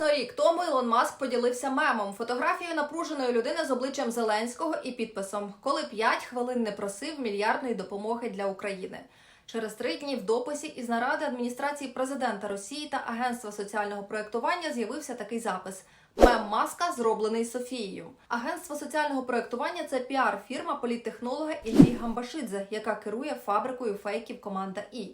Приблизно рік тому Ілон Маск поділився мемом фотографією напруженої людини з обличчям Зеленського і підписом Коли 5 хвилин не просив мільярдної допомоги для України. Через три дні в дописі із наради адміністрації президента Росії та Агентства соціального проєктування з'явився такий запис. Мем маска зроблений Софією. Агентство соціального проєктування це піар-фірма політтехнолога Іллі Гамбашидзе, яка керує фабрикою фейків команда І.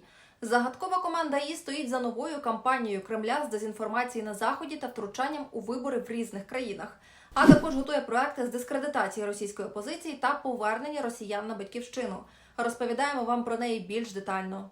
Загадкова команда І стоїть за новою кампанією Кремля з дезінформації на заході та втручанням у вибори в різних країнах. А також готує проекти з дискредитації російської опозиції та повернення росіян на батьківщину. Розповідаємо вам про неї більш детально.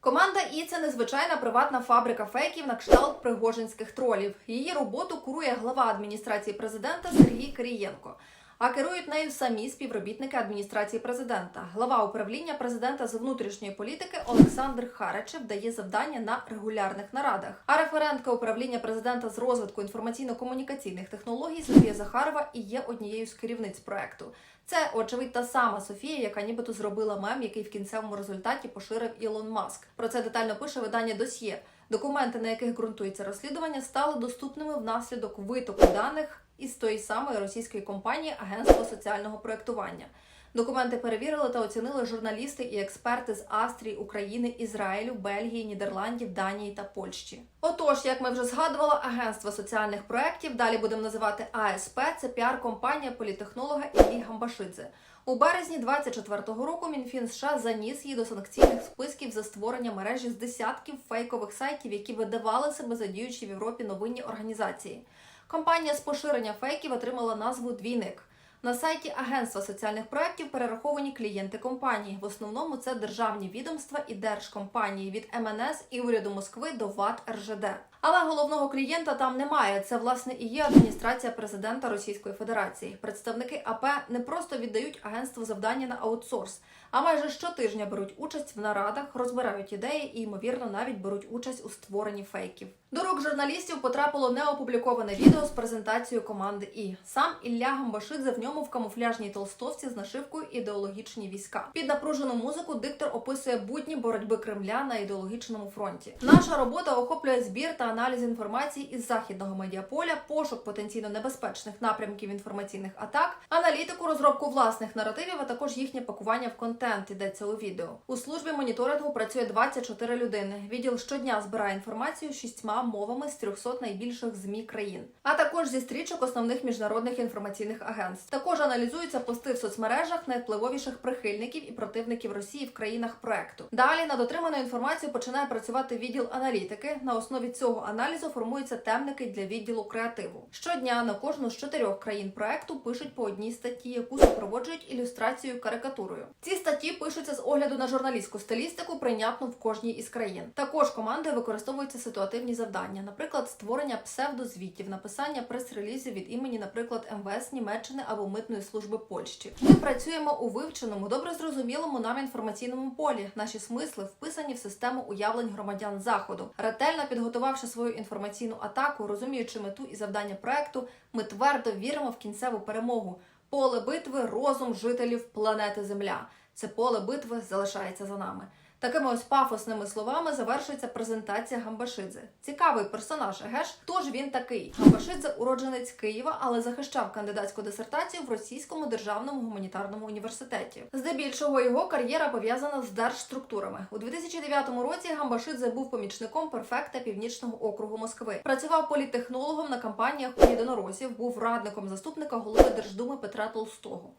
Команда І це незвичайна приватна фабрика фейків на кшталт пригожинських тролів. Її роботу курує глава адміністрації президента Сергій Кирієнко. А керують нею самі співробітники адміністрації президента. Глава управління президента з внутрішньої політики Олександр Харачев дає завдання на регулярних нарадах. А референтка управління президента з розвитку інформаційно-комунікаційних технологій Софія Захарова і є однією з керівниць проекту. Це, очевидь, та сама Софія, яка нібито зробила мем, який в кінцевому результаті поширив Ілон Маск. Про це детально пише видання Досьє. Документи, на яких ґрунтується розслідування, стали доступними внаслідок витоку даних із тої самої російської компанії Агентство соціального проєктування. Документи перевірили та оцінили журналісти і експерти з Австрії, України, Ізраїлю, Бельгії, Нідерландів, Данії та Польщі. Отож, як ми вже згадували, агентство соціальних проєктів, далі будемо називати АСП, це піар-компанія політехнолога Іллі Гамбашидзе. У березні 24-го року Мінфін США заніс її до санкційних списків за створення мережі з десятків фейкових сайтів, які видавали себе за діючі в Європі новинні організації. Компанія з поширення фейків отримала назву Двійник. На сайті Агентства соціальних проєктів перераховані клієнти компанії. В основному це державні відомства і держкомпанії від МНС і уряду Москви до ВАТ РЖД. Але головного клієнта там немає. Це власне і є адміністрація президента Російської Федерації. Представники АП не просто віддають агентству завдання на аутсорс, а майже щотижня беруть участь в нарадах, розбирають ідеї і, ймовірно, навіть беруть участь у створенні фейків. До рук журналістів потрапило неопубліковане відео з презентацією команди І. Сам Ілля Гамбашидзе в ньому в камуфляжній толстовці з нашивкою ідеологічні війська. Під напружену музику диктор описує будні боротьби Кремля на ідеологічному фронті. Наша робота охоплює збір та аналіз інформації із західного медіаполя, пошук потенційно небезпечних напрямків інформаційних атак, аналітику, розробку власних наративів, а також їхнє пакування в контент. Йдеться у відео. У службі моніторингу працює 24 людини. Відділ щодня збирає інформацію шістьма мовами з 300 найбільших змі країн, а також зі стрічок основних міжнародних інформаційних агентств. Також аналізуються пости в соцмережах найвпливовіших прихильників і противників Росії в країнах проекту. Далі над отриманою інформацією починає працювати відділ аналітики. На основі цього аналізу формуються темники для відділу креативу. Щодня на кожну з чотирьох країн проекту пишуть по одній статті, яку супроводжують ілюстрацією карикатурою. Ці статті пишуться з огляду на журналістську стилістику, прийнятну в кожній із країн. Також командою використовуються ситуативні завдання, наприклад, створення псевдозвітів, написання прес-релізів від імені, наприклад, МВС Німеччини або Митної служби Польщі. Ми працюємо у вивченому, добре зрозумілому нам інформаційному полі. Наші смисли вписані в систему уявлень громадян заходу. Ретельно підготувавши свою інформаційну атаку, розуміючи мету і завдання проекту, ми твердо віримо в кінцеву перемогу. Поле битви розум жителів планети Земля. Це поле битви залишається за нами. Такими ось пафосними словами завершується презентація Гамбашидзе. Цікавий персонаж, еге ж? Хто ж він такий? Гамбашидзе уродженець Києва, але захищав кандидатську дисертацію в Російському державному гуманітарному університеті. Здебільшого його кар'єра пов'язана з держструктурами. У 2009 році Гамбашидзе був помічником перфекта Північного округу Москви. Працював політтехнологом на кампаніях у єдиноросів, був радником заступника голови Держдуми Петра Толстого.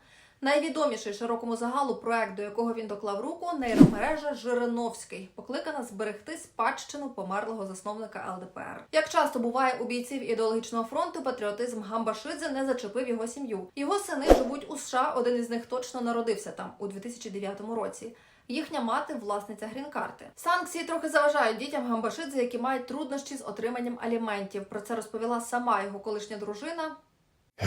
Найвідоміший широкому загалу проект, до якого він доклав руку, нейромережа Жириновський, покликана зберегти спадщину померлого засновника ЛДПР. Як часто буває у бійців ідеологічного фронту, патріотизм Гамбашидзе не зачепив його сім'ю. Його сини живуть у США. Один із них точно народився там у 2009 році. Їхня мати власниця грін-карти. Санкції трохи заважають дітям Гамбашидзе, які мають труднощі з отриманням аліментів. Про це розповіла сама його колишня дружина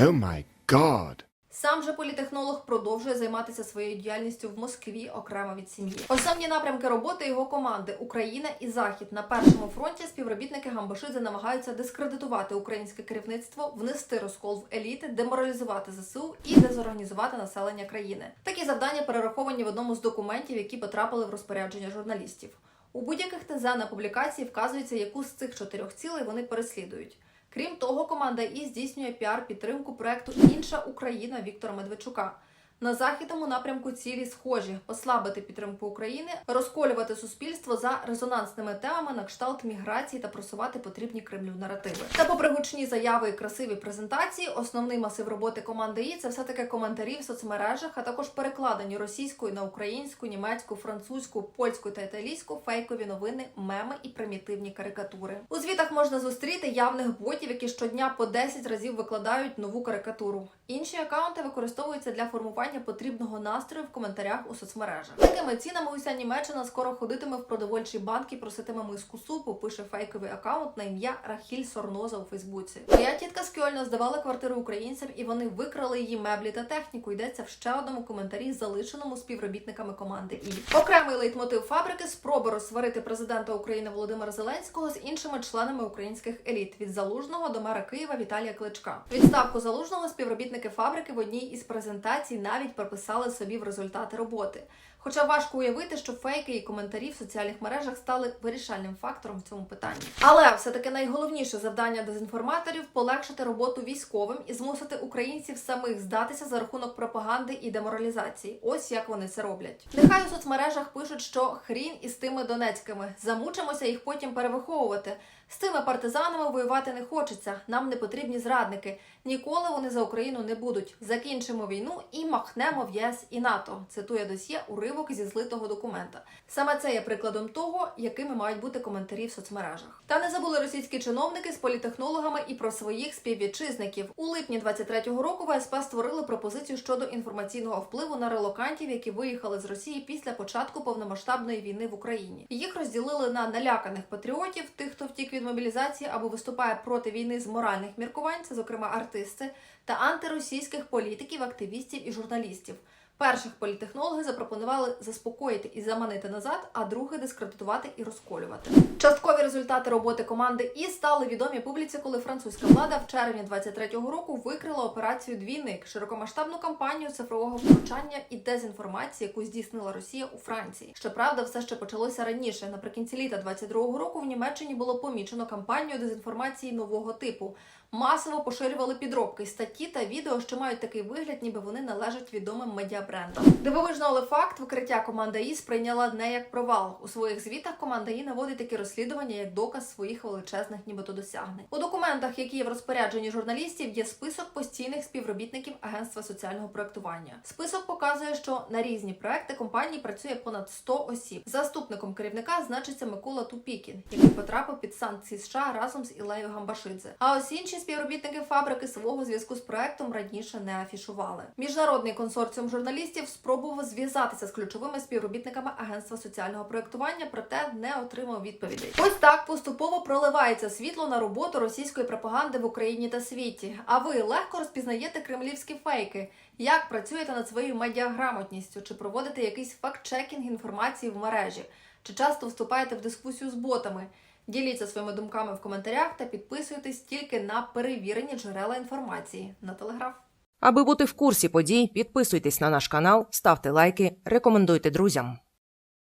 Oh my god. Сам же політехнолог продовжує займатися своєю діяльністю в Москві окремо від сім'ї. Основні напрямки роботи його команди Україна і Захід на першому фронті співробітники Гамбашидзе намагаються дискредитувати українське керівництво, внести розкол в еліти, деморалізувати ЗСУ і дезорганізувати населення країни. Такі завдання перераховані в одному з документів, які потрапили в розпорядження журналістів. У будь-яких ТЗ на публікації вказується, яку з цих чотирьох цілей вони переслідують. Крім того, команда І здійснює піар-підтримку проекту Інша Україна Віктора Медведчука. На західному напрямку цілі схожі: ослабити підтримку України, розколювати суспільство за резонансними темами на кшталт міграції та просувати потрібні Кремлю наративи. Та попри гучні заяви і красиві презентації, основний масив роботи команди І це все таки коментарі в соцмережах, а також перекладені російською на українську, німецьку, французьку, польську та італійську фейкові новини, меми і примітивні карикатури. У звітах можна зустріти явних ботів, які щодня по 10 разів викладають нову карикатуру. Інші акаунти використовуються для формування потрібного настрою в коментарях у соцмережах. Такими цінами уся Німеччина скоро ходитиме в продовольчий банк і проситиме миску супу. Пише фейковий акаунт на ім'я Рахіль Сорноза у Фейсбуці. Моя тітка з Кьольна здавала квартиру українцям, і вони викрали її меблі та техніку. Йдеться в ще одному коментарі, залишеному співробітниками команди. І окремий лейтмотив фабрики спроби розсварити президента України Володимира Зеленського з іншими членами українських еліт від залужного до мера Києва Віталія Кличка. Відставку залужного співробітники фабрики в одній із презентацій навіть прописали собі в результати роботи. Хоча важко уявити, що фейки і коментарі в соціальних мережах стали вирішальним фактором в цьому питанні. Але все таки найголовніше завдання дезінформаторів полегшити роботу військовим і змусити українців самих здатися за рахунок пропаганди і деморалізації. Ось як вони це роблять. Нехай у соцмережах пишуть, що хрін із тими донецькими замучимося їх потім перевиховувати. З цими партизанами воювати не хочеться. Нам не потрібні зрадники. Ніколи вони за Україну не будуть. Закінчимо війну і махнемо в ЄС і НАТО. Цитує досьє уривок зі злитого документа. Саме це є прикладом того, якими мають бути коментарі в соцмережах. Та не забули російські чиновники з політехнологами і про своїх співвітчизників. У липні 23-го року ВСП створили пропозицію щодо інформаційного впливу на релокантів, які виїхали з Росії після початку повномасштабної війни в Україні. Їх розділили на наляканих патріотів, тих, хто втік від мобілізації або виступає проти війни з моральних міркувань, це зокрема артисти, та антиросійських політиків, активістів і журналістів. Перших політехнологи запропонували заспокоїти і заманити назад, а других дискредитувати і розколювати. Часткові результати роботи команди і стали відомі публіці, коли французька влада в червні 23-го року викрила операцію Двійник широкомасштабну кампанію цифрового втручання і дезінформації, яку здійснила Росія у Франції. Щоправда, все ще почалося раніше. Наприкінці літа 22-го року в Німеччині було помічено кампанію дезінформації нового типу. Масово поширювали підробки статті та відео, що мають такий вигляд, ніби вони належать відомим медіабрендам. Дивовижно, але факт викриття команда І сприйняла не як провал. У своїх звітах команда І наводить такі розслідування як доказ своїх величезних, нібито досягнень. У документах, які є в розпорядженні журналістів, є список постійних співробітників агентства соціального проектування. Список показує, що на різні проекти компанії працює понад 100 осіб. Заступником керівника значиться Микола Тупікін, який потрапив під санкції США разом з Ілею Гамбашидзе. А ось інші співробітники фабрики свого зв'язку з проектом раніше не афішували. Міжнародний консорціум журналістів спробував зв'язатися з ключовими співробітниками агентства соціального проектування, проте не отримав відповідей. Ось так поступово проливається світло на роботу російської пропаганди в Україні та світі. А ви легко розпізнаєте кремлівські фейки. Як працюєте над своєю медіаграмотністю? Чи проводите якийсь факт-чекінг інформації в мережі? Чи часто вступаєте в дискусію з ботами? Діліться своїми думками в коментарях та підписуйтесь тільки на перевірені джерела інформації на телеграф. Аби бути в курсі подій, підписуйтесь на наш канал, ставте лайки, рекомендуйте друзям.